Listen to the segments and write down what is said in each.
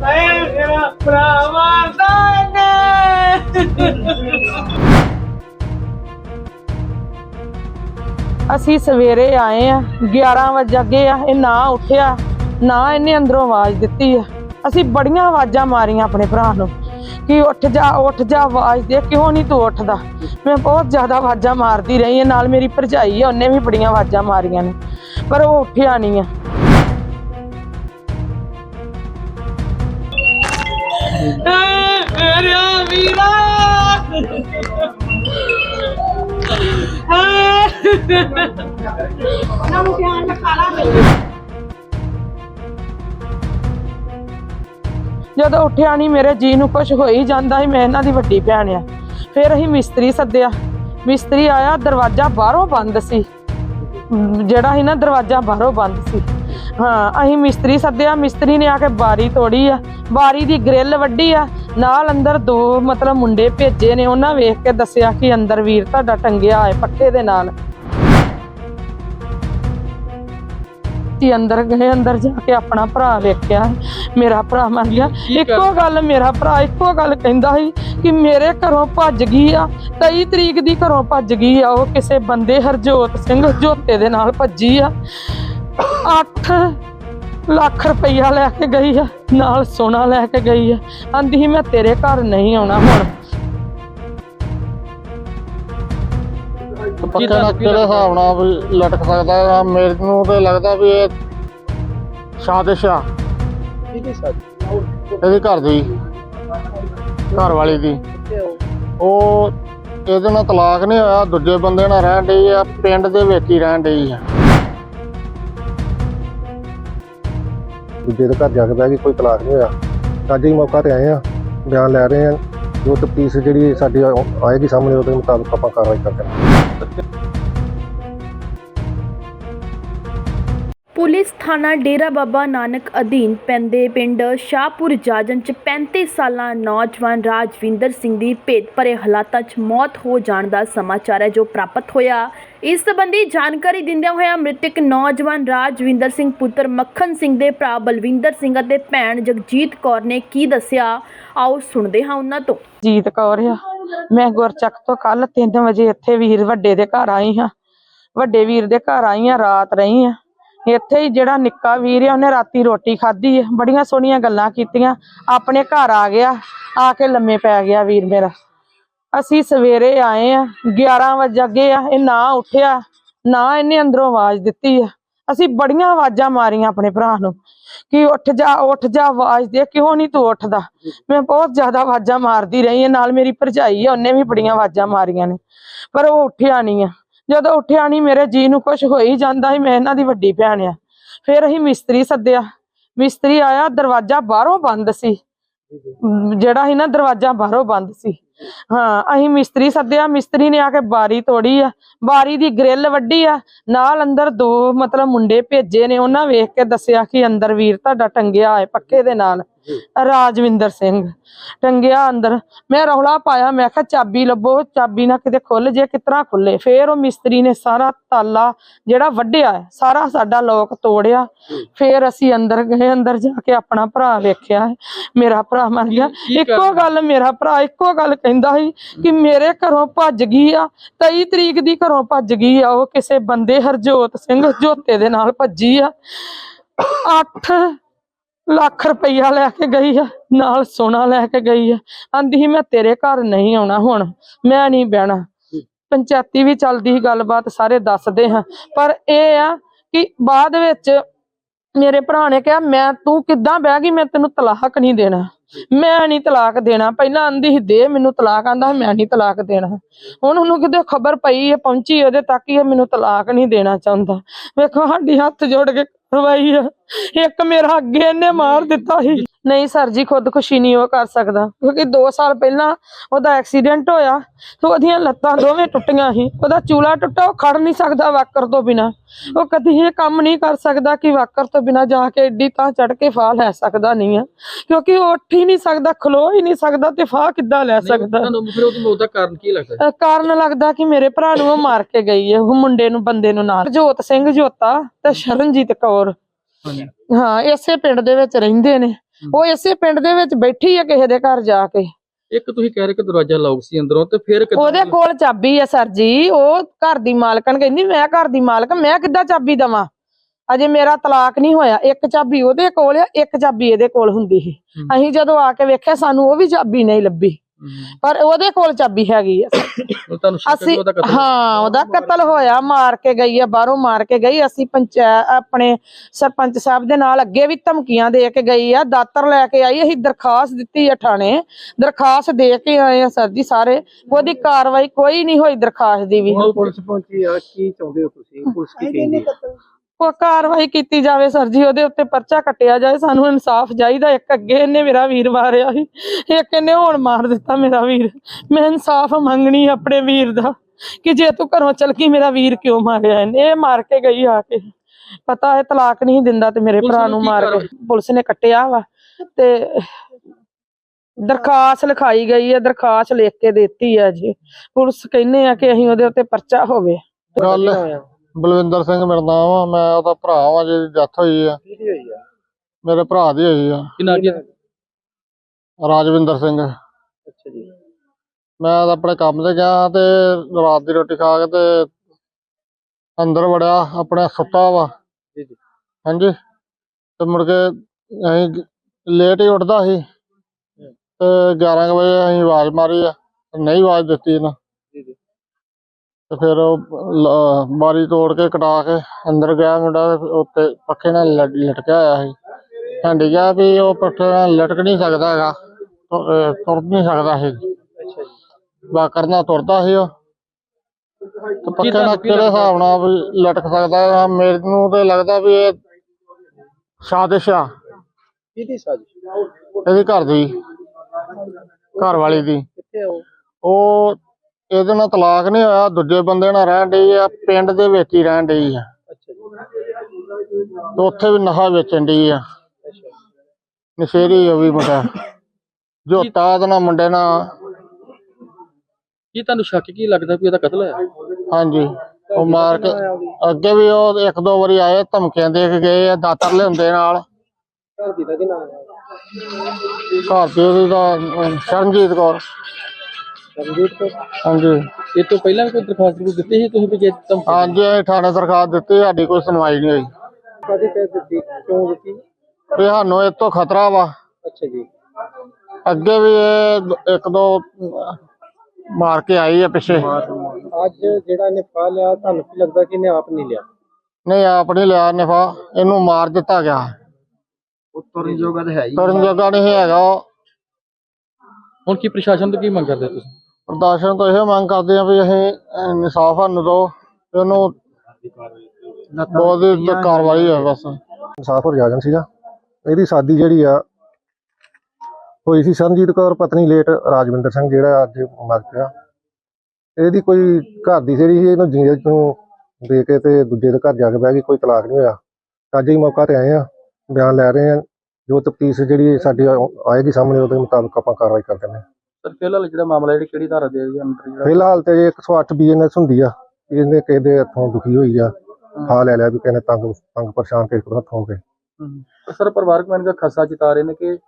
ਮੇਰਾ ਭਰਾ ਅਸੀਂ ਸਵੇਰੇ ਆਏ ਆ 11 ਵਜੇ ਅੱਗੇ ਆ, ਇਹ ਨਾ ਉੱਠਿਆ, ਨਾ ਇਹਨੇ ਅੰਦਰੋਂ ਆਵਾਜ਼ ਦਿੱਤੀ ਆ। ਅਸੀਂ ਬੜੀਆਂ ਆਵਾਜ਼ਾਂ ਮਾਰੀਆਂ ਆਪਣੇ ਭਰਾ ਨੂੰ, ਕਿ ਉੱਠ ਜਾ ਉੱਠ ਜਾ, ਆਵਾਜ਼ ਦੇ, ਕਿਉਂ ਨਹੀਂ ਤੂੰ ਉੱਠਦਾ? ਮੈਂ ਬਹੁਤ ਜ਼ਿਆਦਾ ਆਵਾਜ਼ਾਂ ਮਾਰਦੀ ਰਹੀ ਆ, ਨਾਲ ਮੇਰੀ ਭਰਜਾਈ ਆ, ਉਹਨੇ ਵੀ ਬੜੀਆਂ ਆਵਾਜ਼ਾਂ ਮਾਰੀਆਂ ਨੇ, ਪਰ ਉਹ ਉੱਠਿਆ ਨਹੀਂ ਆ। ਜਦੋਂ ਉੱਠਿਆ ਨਹੀਂ ਮੇਰੇ ਜੀ ਨੂੰ ਕੁਝ ਹੋ ਜਾਂਦਾ ਸੀ, ਮੈਂ ਇਹਨਾਂ ਦੀ ਵੱਡੀ ਭੈਣ ਆ। ਫਿਰ ਅਸੀਂ ਮਿਸਤਰੀ ਸੱਦਿਆ। ਮਿਸਤਰੀ ਆਇਆ, ਦਰਵਾਜ਼ਾ ਬਾਹਰੋਂ ਬੰਦ ਸੀ। ਜਿਹੜਾ ਸੀ ਨਾ ਦਰਵਾਜ਼ਾ ਬਾਹਰੋਂ ਬੰਦ ਸੀ। ਹਾਂ, ਅਸੀਂ ਮਿਸਤਰੀ ਸੱਦਿਆ, ਮਿਸਤਰੀ ਨੇ ਆ ਕੇ ਬਾਰੀ ਤੋੜੀ ਆ। ਬਾਰੀ ਦੀ ਗ੍ਰਿਲ ਵੱਢੀ ਆ। ਨਾਲ ਅੰਦਰ ਦੋ ਮਤਲਬ ਮੁੰਡੇ ਭੇਜੇ ਨੇ, ਉਹਨਾਂ ਵੇਖ ਕੇ ਦੱਸਿਆ ਕਿ ਅੰਦਰ ਵੀਰ ਤੁਹਾਡਾ ਟੰਗਿਆ ਹੈ ਪੱਕੇ ਦੇ ਨਾਲ। ਤੀ ਅੰਦਰ ਗਏ ਅੰਦਰ ਜਾ ਕੇ ਆਪਣਾ ਭਰਾ ਵੇਖਿਆ ਮੇਰਾ ਭਰਾ ਮਰ ਗਿਆ। ਇੱਕੋ ਗੱਲ ਮੇਰਾ ਭਰਾ ਇੱਕੋ ਗੱਲ ਕਹਿੰਦਾ ਸੀ ਕਿ ਮੇਰੇ ਘਰੋਂ ਭੱਜ ਗਈ ਆ 23 ਤਰੀਕ ਦੀ ਘਰੋਂ ਭੱਜ ਗਈ ਆ ਉਹ ਕਿਸੇ ਬੰਦੇ ਹਰਜੋਤ ਸਿੰਘ ਜੋਤੇ ਦੇ ਨਾਲ ਭੱਜੀ ਆ। 8 ਲੱਖ ਰੁਪਈਆ ਲੈ ਕੇ ਗਈ ਆ ਨਾਲ ਸੋਨਾ ਲੈ ਕੇ ਗਈ ਆ। ਆਂਦੀ ਮੈਂ ਤੇਰੇ ਘਰ ਨਹੀਂ ਆਉਣਾ ਹੁਣ। ਪੱਕੇ ਨਾਲ ਕਿਹੜੇ ਹਿਸਾਬ ਨਾਲ ਵੀ ਲਟਕ ਸਕਦਾ ਆ ਮੈਨੂੰ ਤੇ ਲੱਗਦਾ ਵੀ ਇਹ ਸਾਜ਼ਿਸ਼ ਆ ਇਹਦੀ ਘਰ ਦੀ ਘਰ ਵਾਲੀ ਦੀ। ਉਹ ਇਹਦੇ ਨਾਲ ਤਲਾਕ ਨਹੀਂ ਹੋਇਆ ਦੂਜੇ ਬੰਦੇ ਨਾਲ ਰਹਿਣ ਡਈ ਆ ਪਿੰਡ ਦੇ ਵਿੱਚ ਹੀ ਰਹਿਣ ਡਈ ਆ। ਦੂਜੇ ਦੇ ਘਰ ਜਾ ਕੇ ਬਹਿ ਗਈ ਕੋਈ ਤਲਾਕ ਨਹੀਂ ਹੋਇਆ। ਅੱਜ ਹੀ ਮੌਕਾ ਤੇ ਆਏ ਆ ਬਿਆਨ ਲੈ ਰਹੇ ਆ ਜੋ ਤਫਤੀਸ਼ ਜਿਹੜੀ ਸਾਡੀ ਆਏਗੀ ਸਾਹਮਣੇ ਉਹਦੇ ਮੁਤਾਬਕ ਆਪਾਂ ਕਾਰਵਾਈ ਕਰਦੇ ਹਾਂ ਥਾਣਾ ਡੇਰਾ ਬਾਬਾ ਨਾਨਕ ਅਧੀਨ ਪੈਂਦੇ ਪਿੰਡ ਸ਼ਾਹਪੁਰ ਜਾਜਨ ਚ 35 ਸਾਲਾਂ ਨੌਜਵਾਨ ਰਾਜਵਿੰਦਰ ਸਿੰਘ ਦੀ ਭੇਦ ਭਰੇ ਹਾਲਾਤਾਂ 'ਚ ਮੌਤ ਹੋ ਜਾਣ ਦਾ ਸਮਾਚਾਰ ਹੈ ਜੋ ਪ੍ਰਾਪਤ ਹੋਇਆ। ਇਸ ਸੰਬੰਧੀ ਜਾਣਕਾਰੀ ਦਿੰਦਿਆਂ ਹੋਇਆ ਮ੍ਰਿਤਕ ਨੌਜਵਾਨ ਰਾਜਵਿੰਦਰ ਸਿੰਘ ਪੁੱਤਰ ਮੱਖਣ ਸਿੰਘ ਦੇ ਭਰਾ ਬਲਵਿੰਦਰ ਸਿੰਘ ਅਤੇ ਭੈਣ ਜਗਜੀਤ ਕੌਰ ਨੇ ਕੀ ਦੱਸਿਆ? ਆਓ ਸੁਣਦੇ ਹਾਂ ਉਹਨਾਂ ਤੋਂ। ਜੀਤ ਕੌਰ ਆ। ਮੈਂ ਗੁਰਚੱਕ ਤੋਂ ਕੱਲ 3 ਵਜੇ ਇੱਥੇ ਵੀਰ ਵੱਡੇ ਦੇ ਘਰ ਆਈ ਹਾਂ। ਵੱਡੇ ਵੀਰ ਦੇ ਘਰ ਆਈ ਹਾਂ, ਰਾਤ ਰਹੀ ਹਾਂ। ਇੱਥੇ ਹੀ ਜਿਹੜਾ ਨਿੱਕਾ ਵੀਰ ਆ, ਉਹਨੇ ਰਾਤੀ ਰੋਟੀ ਖਾਧੀ ਹੈ ਬੜੀਆਂ ਸੋਹਣੀਆਂ ਗੱਲਾਂ ਕੀਤੀਆਂ। ਆਪਣੇ ਘਰ ਆ ਗਿਆ, ਆ ਕੇ ਲੰਮੇ ਪੈ ਗਿਆ ਵੀਰ ਮੇਰਾ। ਅਸੀਂ ਸਵੇਰੇ ਆਏ ਆ 11 ਵਜੇ ਅੱਗੇ ਆ, ਇਹ ਨਾ ਉੱਠਿਆ, ਨਾ ਇਹਨੇ ਅੰਦਰੋਂ ਆਵਾਜ਼ ਦਿੱਤੀ ਆ। ਅਸੀਂ ਬੜੀਆਂ ਆਵਾਜ਼ਾਂ ਮਾਰੀਆਂ ਆਪਣੇ ਭਰਾ ਨੂੰ, ਕਿ ਉੱਠ ਜਾ ਉੱਠ ਜਾ ਆਵਾਜ਼ ਦੇ, ਕਿਉਂ ਨਹੀਂ ਤੂੰ ਉੱਠਦਾ? ਮੈਂ ਬਹੁਤ ਜ਼ਿਆਦਾ ਆਵਾਜ਼ਾਂ ਮਾਰਦੀ ਰਹੀ ਹਾਂ ਨਾਲ ਮੇਰੀ ਭਰਜਾਈ ਆ, ਉਹਨੇ ਵੀ ਬੜੀਆਂ ਆਵਾਜ਼ਾਂ ਮਾਰੀਆਂ ਨੇ, ਪਰ ਉਹ ਉੱਠਿਆ ਨਹੀਂ ਆ। ਜਦੋਂ ਉੱਠਿਆ ਨਹੀਂ ਮੇਰੇ ਜੀ ਨੂੰ ਕੁਝ ਹੋ ਹੀ ਜਾਂਦਾ ਸੀ, ਮੈਂ ਇਹਨਾਂ ਦੀ ਵੱਡੀ ਭੈਣ ਆ। ਫਿਰ ਅਸੀਂ ਮਿਸਤਰੀ ਸੱਦਿਆ। ਮਿਸਤਰੀ ਆਇਆ, ਦਰਵਾਜ਼ਾ ਬਾਹਰੋਂ ਬੰਦ ਸੀ। ਜਿਹੜਾ ਸੀ ਨਾ, ਦਰਵਾਜ਼ਾ ਬਾਹਰੋਂ ਬੰਦ ਸੀ। ਹਾਂ, ਅਸੀਂ ਮਿਸਤਰੀ ਸੱਦਿਆ, ਮਿਸਤਰੀ ਨੇ ਆ ਕੇ ਬਾਰੀ ਤੋੜੀ ਆ। ਬਾਰੀ ਦੀ ਗ੍ਰਿਲ ਵੱਡੀ ਆ। ਨਾਲ ਅੰਦਰ ਦੋ ਮਤਲਬ ਮੁੰਡੇ ਭੇਜੇ ਨੇ, ਉਹਨਾਂ ਵੇਖ ਕੇ ਦੱਸਿਆ ਕਿ ਅੰਦਰ ਵੀਰ ਤੁਹਾਡਾ ਟੰਗਿਆ ਹੈ ਪੱਕੇ ਦੇ ਨਾਲ। ਰਾਜਵਿੰਦਰ ਸਿੰਘ। ਟੰਗਿਆ ਅੰਦਰ ਮੈਂ ਰੌਲਾ ਪਾਇਆ ਮੈਂ ਕਿਹਾ ਚਾਬੀ ਲੱਭੋ ਚਾਬੀ ਨਾ ਕਿਤੇ ਖੁੱਲ ਜੇ ਕਿਤਰਾ ਖੁੱਲੇ? ਫੇਰ ਉਹ ਮਿਸਤਰੀ ਨੇ ਸਾਰਾ ਤਾਲਾ ਜਿਹੜਾ ਵੱਢਿਆ ਸਾਰਾ ਸਾਡਾ ਲੋਕ ਤੋੜਿਆ। ਫੇਰ ਅਸੀਂ ਅੰਦਰ ਗਏ ਅੰਦਰ ਜਾ ਕੇ ਆਪਣਾ ਭਰਾ ਵੇਖਿਆ ਮੇਰਾ ਭਰਾ ਮਰ ਗਿਆ। ਇੱਕੋ ਗੱਲ ਮੇਰਾ ਭਰਾ ਇੱਕੋ ਗੱਲ ਕਹਿੰਦਾ ਸੀ ਕਿ ਮੇਰੇ ਘਰੋਂ ਭੱਜ ਗਈ ਆ 23 ਤਰੀਕ ਦੀ ਘਰੋਂ ਭੱਜ ਗਈ ਆ ਉਹ ਕਿਸੇ ਬੰਦੇ ਹਰਜੋਤ ਸਿੰਘ ਜੋਤੇ ਦੇ ਨਾਲ ਭੱਜੀ ਆ। 8 ਲੱਖ ਰੁਪਈਆ ਲੈ ਕੇ ਗਈ ਆ, ਨਾਲ ਸੋਨਾ ਲੈ ਕੇ ਗਈ ਆ। ਆਂਦੀ ਸੀ, ਮੈਂ ਤੇਰੇ ਘਰ ਨਹੀਂ ਆਉਣਾ ਹੁਣ, ਮੈਂ ਨਹੀਂ ਬਹਿਣਾ। ਪੰਚਾਇਤੀ ਵੀ ਚੱਲਦੀ ਸੀ, ਗੱਲਬਾਤ ਸਾਰੇ ਦੱਸਦੇ ਹਾਂ। ਪਰ ਇਹ ਆ ਕਿ ਬਾਅਦ ਵਿੱਚ ਮੇਰੇ ਭਰਾ ਨੇ ਕਿਹਾ, ਮੈਂ, ਤੂੰ ਕਿੱਦਾਂ ਬਹਿ ਗਈ? ਮੈਂ ਤੈਨੂੰ ਤਲਾਕ ਨਹੀਂ ਦੇਣਾ। ਮੈਂ ਨਹੀਂ ਤਲਾਕ ਦੇਣਾ। ਪਹਿਲਾਂ ਆਂਦੀ ਸੀ, ਦੇ ਮੈਨੂੰ ਤਲਾਕ। ਆਂਦਾ ਮੈਂ ਨਹੀਂ ਤਲਾਕ ਦੇਣਾ। ਹੁਣ ਉਹਨੂੰ ਕਿਤੇ ਖਬਰ ਪਈ ਹੈ, ਪਹੁੰਚੀ ਉਹਦੇ ਤੱਕ ਹੀ ਇਹ ਮੈਨੂੰ ਤਲਾਕ ਨਹੀਂ ਦੇਣਾ ਚਾਹੁੰਦਾ। ਵੇਖੋ, ਸਾਡੀ ਹੱਥ ਜੋੜ ਕੇ ਕਰਵਾਈ ਆ ਇੱਕ ਮੇਰਾ ਅੱਗੇ ਇਹਨੇ ਮਾਰ ਦਿੱਤਾ ਸੀ। ਨਹੀਂ ਸਰ ਜੀ ਖੁਦਕੁਸ਼ੀ ਨਹੀਂ ਉਹ ਕਰ ਸਕਦਾ। ਕਿਉਂਕਿ 2 ਸਾਲ ਪਹਿਲਾਂ ਉਹਦਾ ਐਕਸੀਡੈਂਟ ਹੋਇਆ ਤੇ ਉਹਦੀਆਂ ਲੱਤਾਂ ਦੋਵੇਂ ਟੁੱਟੀਆਂ ਸੀ। ਉਹਦਾ ਚੂਲਾ ਟੁੱਟਾ ਉਹ ਖੜ ਨਹੀਂ ਸਕਦਾ ਵਾਕਰ ਤੋਂ ਬਿਨਾ। ਉਹ ਕਦੀ ਇਹ ਕੰਮ ਨਹੀਂ ਕਰ ਸਕਦਾ ਕਿ ਵਾਕਰ ਤੋਂ ਬਿਨਾ ਜਾ ਕੇ ਏਡੀ ਤਾਂ ਚੜ ਕੇ ਫਾਹ ਲੈ ਸਕਦਾ ਨਹੀਂ ਆ। ਕਿਉਂਕਿ ਉਹ ਉੱਠ ਹੀ ਨਹੀਂ ਸਕਦਾ ਖਲੋ ਹੀ ਨਹੀਂ ਸਕਦਾ ਤੇ ਫਾਹ ਕਿੱਦਾਂ ਲੈ ਸਕਦਾ? ਤੁਹਾਨੂੰ ਫਿਰ ਉਹਦੀ ਮੌਤ ਦਾ ਕਾਰਨ ਕੀ ਲੱਗਦਾ? ਕਾਰਨ ਲੱਗਦਾ ਕਿ ਮੇਰੇ ਭਰਾ ਨੂੰ ਉਹ ਮਾਰ ਕੇ ਗਈ ਹੈ ਉਹ ਮੁੰਡੇ ਨੂੰ ਬੰਦੇ ਨੂੰ ਨਾਲ। ਜੋਤ ਸਿੰਘ ਜੋਤਾ ਤੇ ਸ਼ਰਨਜੀਤ ਕੌਰ। ਹਾਂ ਇਸੇ ਪਿੰਡ ਦੇ ਵਿੱਚ ਰਹਿੰਦੇ ਨੇ। ਉਹ ਇਸੇ ਪਿੰਡ ਦੇ ਵਿੱਚ ਬੈਠੀ ਆ ਕਿਸੇ ਦੇ ਘਰ ਜਾ ਕੇ। ਇੱਕ ਤੁਸੀਂ ਕਹਿ ਰਹੇ ਕਿ ਦਰਵਾਜ਼ਾ ਲੌਕ ਸੀ ਅੰਦਰੋਂ ਤੇ ਫਿਰ ਕਿੱਦਾਂ ਉਹਦੇ ਕੋਲ ਚਾਬੀ ਆ ਸਰ ਜੀ ਉਹ ਘਰ ਦੀ ਮਾਲਕਣ ਕਹਿੰਦੀ ਮੈਂ ਘਰ ਦੀ ਮਾਲਕ ਮੈਂ ਕਿੱਦਾਂ ਚਾਬੀ ਦਵਾਂ? ਅਜੇ ਮੇਰਾ ਤਲਾਕ ਨਹੀਂ ਹੋਇਆ। ਇੱਕ ਚਾਬੀ ਉਹਦੇ ਕੋਲ ਆ ਇੱਕ ਚਾਬੀ ਇਹਦੇ ਕੋਲ ਹੁੰਦੀ ਸੀ। ਹਮ। ਅਸੀਂ ਜਦੋਂ ਆ ਕੇ ਵੇਖਿਆ ਸਾਨੂੰ ਉਹ ਵੀ ਚਾਬੀ ਨਹੀਂ ਲੱਭੀ। ਪਰ ਉਹਦੇ ਕੋਲ ਚਾਬੀ ਹੈਗੀ ਆ। ਅਸੀਂ ਉਹਦਾ ਕਤਲ ਹਾਂ ਉਹਦਾ ਕਤਲ ਹੋਇਆ ਮਾਰ ਕੇ ਗਈ ਆ ਬਾਹਰੋਂ ਮਾਰ ਕੇ ਗਈ। ਅਸੀਂ ਪੰਚਾਇਤ ਆਪਣੇ ਸਰਪੰਚ ਸਾਹਿਬ ਦੇ ਨਾਲ ਅੱਗੇ ਵੀ ਧਮਕੀਆਂ ਦੇ ਕੇ ਗਈ ਆ ਦਾਤਰ ਲੈ ਕੇ ਆਈ। ਅਸੀਂ ਦਰਖਾਸਤ ਦਿੱਤੀ ਆ ਥਾਣੇ। ਦਰਖਾਸਤ ਦੇ ਕੇ ਆਏ ਆ ਸਰ ਜੀ ਸਾਰੇ। ਉਹਦੀ ਕਾਰਵਾਈ ਕੋਈ ਨਹੀਂ ਹੋਈ ਦਰਖਾਸਤ ਦੀ ਵੀ। ਪੁਲਿਸ ਪਹੁੰਚੀ ਆ ਕੀ ਚਾਹੁੰਦੇ ਹੋ ਤੁਸੀਂ? ਪੁਲਿਸ ਕੀ ਕਹਿੰਦੀ ਉਹ ਕਾਰਵਾਈ ਕੀਤੀ ਜਾਵੇ ਸਰ ਜੀ ਉਹਦੇ ਉੱਤੇ ਪਰਚਾ ਕੱਟਿਆ ਜਾਏ ਸਾਨੂੰ ਇਨਸਾਫ ਚਾਹੀਦਾ। ਇੱਕ ਅੱਗੇ ਇਹਨੇ ਮੇਰਾ ਵੀਰ ਮਾਰਿਆ ਸੀ ਇੱਕ ਇਹਨੇ ਹੁਣ ਮਾਰ ਦਿੱਤਾ ਮੇਰਾ ਵੀਰ। ਮੈਂ ਇਨਸਾਫ ਮੰਗਣੀ ਆਪਣੇ ਵੀਰ ਦਾ ਕਿ ਜੇ ਤੂੰ ਘਰੋਂ ਚਲ ਗਈ ਮੇਰਾ ਵੀਰ ਕਿਉਂ ਮਾਰਿਆ ਇਹਨੇ? ਇਹ ਮਾਰ ਕੇ ਗਈ ਆ ਕੇ। ਪਤਾ ਹੈ ਤਲਾਕ ਨਹੀਂ ਦਿੰਦਾ ਤੇ ਮੇਰੇ ਭਰਾ ਨੂੰ ਮਾਰ ਕੇ? ਪੁਲਿਸ ਨੇ ਕੱਟਿਆ ਵਾ ਤੇ ਦਰਖਾਸਤ ਲਿਖਾਈ ਗਈ ਹੈ ਦਰਖਾਸਤ ਲਿਖ ਕੇ ਦਿੱਤੀ ਹੈ ਜੀ। ਪੁਲਿਸ ਕਹਿੰਦੇ ਆ ਕਿ ਅਸੀਂ ਉਹਦੇ ਉੱਤੇ ਪਰਚਾ ਹੋਵੇ। ਗੱਲ ਬਲਵਿੰਦਰ ਸਿੰਘ ਮੇਰਾ ਨਾਮ ਆ ਮੈਂ ਉਹਦਾ ਭਰਾ ਆ ਜਿਹਦੀ ਡੈਥ ਹੋਈ ਆ। ਕਿਹਦੀ ਹੋਈ ਆ? ਮੇਰੇ ਭਰਾ ਦੀ ਹੋਈ ਆ। ਕਿੰਨਾ ਕੀ ਰਾਜਵਿੰਦਰ ਸਿੰਘ। ਅੱਛਾ ਜੀ। ਮੈਂ ਤਾਂ ਆਪਣੇ ਕੰਮ ਤੇ ਗਿਆ ਤੇ ਰਾਤ ਦੀ ਰੋਟੀ ਖਾ ਕੇ ਤੇ ਅੰਦਰ ਵੜਿਆ ਆਪਣੇ ਸੁੱਤਾ ਵਾ। ਜੀ ਜੀ। ਹਾਂਜੀ। ਤੇ ਮੁੜ ਕੇ ਅਸੀਂ ਲੇਟ ਹੀ ਉੱਠਦਾ ਸੀ। ਤੇ 11 ਕੁ ਵਜੇ ਅਸੀਂ ਆਵਾਜ਼ ਮਾਰੀ ਆ। ਨਹੀਂ ਆਵਾਜ਼ ਦਿੱਤੀ ਇਹਨਾਂ। ਜੀ ਜੀ ਤੇ ਫਿਰ ਉਹ ਬਾਰੀ ਤੋੜ ਕੇ ਕਟਾ ਕੇ ਅੰਦਰ ਗਿਆ ਮੁੰਡਾ ਉੱਤੇ ਪੱਖੇ ਨਾਲ ਲਟ- ਲਟਕਿਆ ਹੋਇਆ ਸੀ। ਹੰਡੀ ਗਿਆ ਵੀ ਉਹ ਪੱਖੇ ਨਾਲ ਲਟਕ ਨਹੀਂ ਸਕਦਾ ਹੈਗਾ ਤੁਰ ਨਹੀਂ ਸਕਦਾ ਸੀ। ਵਾ ਕਰਨਾ ਤੁਰਦਾ ਸੀ ਉਹ। ਤੇ ਪੱਖੇ ਨਾਲ ਕਿਹੜੇ ਹਿਸਾਬ ਨਾਲ ਵੀ ਲਟਕ ਸਕਦਾ ਹੈ? ਮੈਨੂੰ ਤੇ ਲੱਗਦਾ ਵੀ ਇਹ ਸਾਜ਼ਿਸ਼ ਆ। ਕਿਹਦੀ ਸਾਜ਼ਿਸ਼? ਇਹਦੀ ਘਰ ਦੀ। ਘਰ ਵਾਲੀ ਦੀ। ਕਿੱਥੇ ਉਹ ਇਹਦੇ ਨਾਲ ਤਲਾਕ ਨਹੀਂ ਹੋਇਆ ਦੂਜੇ ਬੰਦੇ ਨਾਲ ਰਹਿਣ ਡਈ ਆ ਪਿੰਡ ਦੇ ਵਿੱਚ ਹੀ ਰਹਿਣ ਡਈ ਆ। ਤੇ ਉੱਥੇ ਵੀ ਨਸ਼ਾ ਵੇਚਣ ਡਈ ਆ। ਨਸ਼ੇਰੀ ਉਹ ਵੀ ਮੁੰਡਾ। ਜੋਤਾ ਉਹਦੇ ਨਾਲ ਮੁੰਡੇ ਨਾਲ। ਕੀ ਤੁਹਾਨੂੰ ਸ਼ੱਕ ਕੀ ਲੱਗਦਾ ਵੀ ਉਹਦਾ ਕਤਲ ਹੋਇਆ? ਹਾਂਜੀ। ਉਹ ਮਾਰ ਕੇ ਅੱਗੇ ਵੀ ਉਹ ਇੱਕ ਦੋ ਵਾਰੀ ਆਏ ਧਮਕੀਆਂ ਦੇ ਕੇ ਗਏ ਆ ਦਾਤਰ ਲਿਆਉਂਦੇ ਨਾਲ। ਘਰ ਦੀ ਦਾ ਕੀ ਨਾਮ ਹੈ? ਘਰ ਦੀ ਉਹਦੀ ਦਾ ਸ਼ਰਨਜੀਤ ਕੌਰ। ਰਣਜੀਤ ਕੌਰ ਹਾਂਜੀ। ਇਹ ਤੋਂ ਪਹਿਲਾਂ ਵੀ ਕੋਈ ਦਰਖਾਸਤ ਕੋਈ ਦਿੱਤੀ ਸੀ ਤੁਸੀਂ ਵੀ ਜੇ ਧਮਕੀ ਹਾਂਜੀ ਅਸੀਂ ਥਾਣੇ ਦਰਖਾਸਤ ਦਿੱਤੀ ਸਾਡੀ ਕੋਈ ਸੁਣਵਾਈ ਨਹੀਂ ਹੋਈ। ਕਾਦੀ ਤੇ ਦਿੱਤੀ? ਕਿਉਂ ਦਿੱਤੀ? ਵੀ ਸਾਨੂੰ ਇਹ ਤੋਂ ਖਤਰਾ ਵਾ। ਅੱਛਾ ਜੀ। ਅੱਗੇ ਵੀ ਇਹ ਇੱਕ ਦੋ ਮਾਰ ਕੇ ਆਈ ਆ ਪਿੱਛੇ। ਅੱਜ ਜਿਹੜਾ ਇਹਨੇ ਫਾ ਲਿਆ ਤੁਹਾਨੂੰ ਕੀ ਲੱਗਦਾ ਕਿ ਇਹਨੇ ਆਪ ਨਹੀਂ ਲਿਆ? ਨਹੀਂ ਆਪ ਨਹੀਂ ਲਿਆ ਨਫਾ ਇਹਨੂੰ ਮਾਰ ਦਿੱਤਾ ਗਿਆ। ਤੁਰਨ ਜੋਗਾ ਤਾਂ ਹੈ ਹੀ। ਤੁਰਨ ਜੋਗਾ ਨਹੀਂ ਹੈਗਾ ਉਹ। ਹੁਣ ਕੀ ਪ੍ਰਸ਼ਾਸਨ ਤੋਂ ਕੀ ਮੰਗ ਕਰਦੇ ਤੁਸੀਂ? ਪ੍ਰਦਰਸ਼ਨ ਤੋਂ ਇਹ ਮੰਗ ਕਰਦੇ ਆ ਵੀ ਅਸੀਂ ਇਨਸਾਫ ਸਾਨੂੰ ਦਿਓ ਤੇ ਉਹਨੂੰ ਬਹੁਤ ਹੀ ਕਾਰਵਾਈ ਹੈ ਬਸ। ਇਨਸਾਫ ਜਾਣ ਸੀਗਾ। ਇਹਦੀ ਸਾਦੀ ਜਿਹੜੀ ਆ, ਹੋਈ ਸੀ ਸਰਨਜੀਤ ਕੌਰ, ਪਤਨੀ ਲੇਟ ਰਾਜਵਿੰਦਰ ਸਿੰਘ, ਜਿਹੜਾ ਅੱਜ ਮਰ ਗਿਆ। ਇਹਦੀ ਕੋਈ ਘਰ ਦੀ ਜਿਹੜੀ ਸੀ, ਇਹਨੂੰ ਜੀਂਦੇ ਨੂੰ ਦੇ ਕੇ ਤੇ ਦੂਜੇ ਦੇ ਘਰ ਜਾ ਕੇ ਬਹਿ ਗਈ, ਕੋਈ ਤਲਾਕ ਨਹੀਂ ਹੋਇਆ। ਅੱਜ ਹੀ ਮੌਕਾ ਤੇ ਆਏ ਆ ਬਿਆਨ ਲੈ ਰਹੇ ਆ ਜੋ ਤਫਤੀਸ਼ ਜਿਹੜੀ ਸਾਡੀ ਆਏਗੀ ਸਾਹਮਣੇ, ਉਹਦੇ ਮੁਤਾਬਕ ਆਪਾਂ ਕਾਰਵਾਈ ਕਰ ਦਿੰਦੇ ਹਾਂ। ਸਰ ਫਿਲਹਾਲ ਜਿਹੜਾ ਮਾਮਲਾ ਜਿਹੜੀ ਕਿਹੜੀ ਧਾਰਾ ਦੇ ਅੰਦਰ ਜਿਹੜਾ ਫਿਲਹਾਲ ਤੇ ਜੇ 108 ਬੀਐਨਐਸ ਹੁੰਦੀ ਆ। ਕਿ ਇਹਨੇ ਕਿਸੇ ਦੇ ਹੱਥੋਂ ਦੁਖੀ ਹੋਈ ਆ? ਖਾ ਲੈ ਲਿਆ ਵੀ ਨੇ ਤੰਗ ਤੰਗ ਪਰੇਸ਼ਾਨ ਕਿਸੇ ਕੋਲ ਹੱਥੋਂ ਹੋ ਕੇ। ਪਰ ਸਰ ਪਰਿਵਾਰਕ ਮੈਨ ਦਾ ਖਸਾ ਜਿਤਾ ਰਹੇ ਨੇ ਕਿ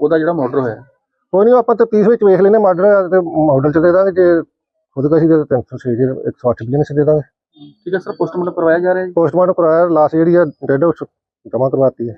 ਉਹਦਾ ਜਿਹੜਾ ਮਰਡਰ ਹੋਇਆ। ਕੋਈ ਨਹੀਂ ਆਪਾਂ ਤਫਤੀਸ਼ ਵਿੱਚ ਵੇਖ ਲੈਨੇ ਮਾਡਲ ਤੇ ਮਾਡਲ ਚ ਦੇ ਦਾਂਗੇ ਜੇ ਖੁਦ ਕਹੀ ਦੇ 306 ਜੇ 108 ਬੀਐਨਐਸ ਦੇ ਦਾਂਗੇ। ਠੀਕ ਹੈ ਸਰ ਪੋਸਟਮਾਰਟਮ ਕਰਵਾਇਆ ਜਾ ਰਿਹਾ ਜੀ? ਪੋਸਟਮਾਰਟਮ ਕਰਾਇਆ ਲਾਸ਼ ਜਿਹੜੀ ਆ ਡੈਡ ਜਮ੍ਹਾਂ ਕਰਵਾਤੀ ਹੈ